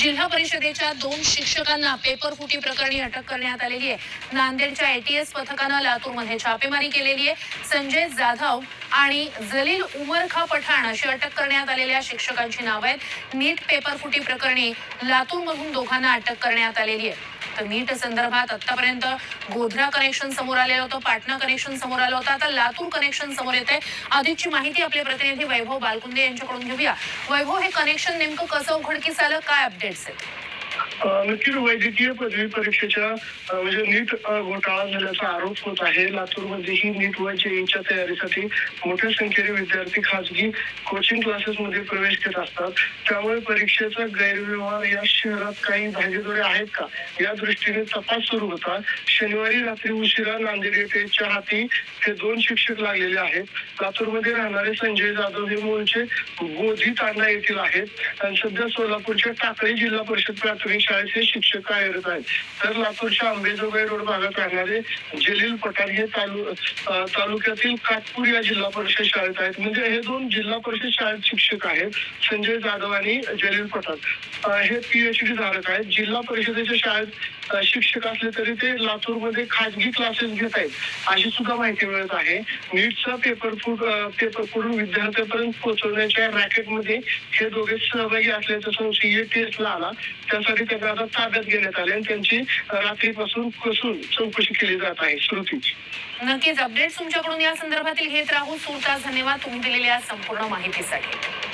जिल्हा परिषदेच्या दोन शिक्षकांना पेपर फुटी प्रकरणी अटक करण्यात आलेली आहे. नांदेडच्या एटीएस पथकानं लातूरमध्ये छापेमारी केलेली आहे. संजय जाधव आणि जलील उमरखा पठाण अशी अटक करण्यात आलेल्या शिक्षकांची नावं आहेत. नीट पेपर फुटी प्रकरणी लातूरमधून दोघांना अटक करण्यात आलेली आहे. तर नीट संदर्भात आतापर्यंत गोधरा कनेक्शन समोर आलेलं होतं पाटणा कनेक्शन समोर आलं होतं. आता लातूर कनेक्शन समोर येते अधिकची माहिती आपले प्रतिनिधी वैभव बालकुंदे यांच्याकडून घेऊया. वैभव हे कनेक्शन नेमकं कसं उघडकीस आलं? काय अपडेट्स आहेत? नक्कीच वैद्यकीय पदवी परीक्षेच्या म्हणजे नीट घोटाळा झाल्याचा आरोप होत आहे. लातूरमध्येही नीट व जेईच्या तयारीसाठी मोठ्या संख्येने विद्यार्थी खासगी कोचिंग क्लासेसमध्ये प्रवेश घेत असतात. त्यामुळे परीक्षेचा गैरव्यवहार या शहरात काही धागेदोरे आहेत का? या दृष्टीने तपास सुरू होता. शनिवारी रात्री उशिरा नांदेड येथेच्या हाती हे दोन शिक्षक लागलेले आहेत. लातूरमध्ये राहणारे संजय जाधव हे मूळचे गोधी तांडा येथील आहेत. आणि सध्या सोलापूरच्या टाकळी जिल्हा परिषद प्राथमिक शाळेचे शिक्षक कार्यरत आहेत? तर लातूरच्या आंबेजोगाई रोड भागात राहणारे जलील पठाण हे तालु तालुक्यातील काटपूर या जिल्हा परिषद शाळेत आहेत. म्हणजे हे दोन जिल्हा परिषद शाळेत शिक्षक आहेत संजय जाधव आणि जलील पठाण. हे पीएचडी धारक आहेत. जिल्हा परिषदेच्या शाळेत शिक्षक असले तरी ते लातूरमध्ये खाजगी क्लासेस घेत आहेत. अशी सुद्धा माहिती मिळत आहे. नीटचा पेपर फूड पेपर फुडून विद्यार्थ्यांपर्यंत पोहोचवण्याच्या रॅकेटमध्ये हे दोघे सहभागी असल्याचा संशय टेस्टला आला. त्यासाठी त्यांना आता ताब्यात घेण्यात आले आणि त्यांची रात्रीपासून कसून चौकशी केली जात आहे. श्रुती नक्कीच. अपडेट्स तुमच्याकडून या संदर्भातील घेत राहू. सुरतास धन्यवाद तुम्ही दिलेल्या संपूर्ण माहितीसाठी.